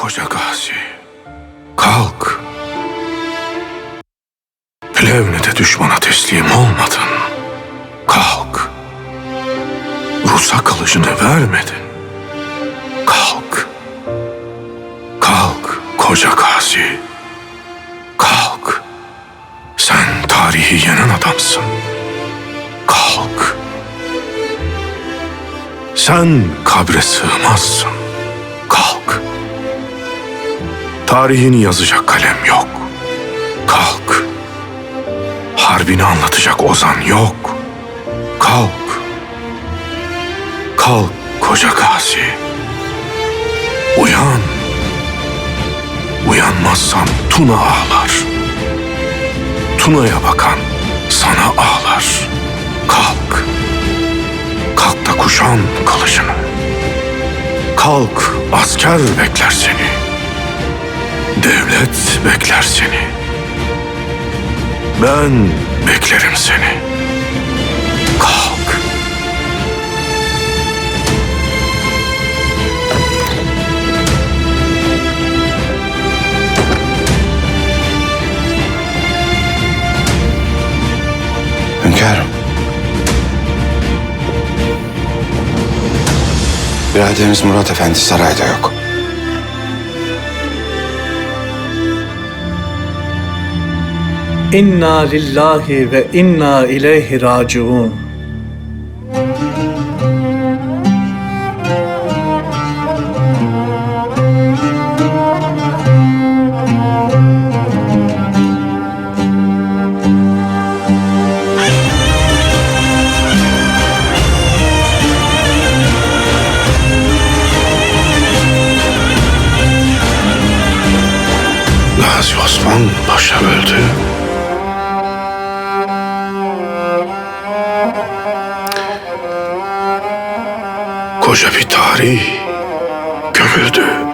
koca gazi. Kalk. Plevne'de düşmana teslim olmadın. Kalk. Rus'a kılıcını vermedin. Kalk. Kalk koca gazi. Kalk. Sen tarihi yenen adamsın. Kalk. Sen kabre sığmazsın. Tarihini yazacak kalem yok. Kalk. Harbini anlatacak ozan yok. Kalk. Kalk koca gazi. Uyan. Uyanmazsan Tuna ağlar. Tuna'ya bakan sana ağlar. Kalk. Kalk da kuşan kılıcını. Kalk asker bekler seni. Devlet bekler seni. Ben beklerim seni. Kalk. Hünkârım. Biraderiniz Murat Efendi sarayda yok. İnna lillahi ve inna ileyhi raciun. Gazi Osman Paşa öldü. Koca bir tarih gömüldü.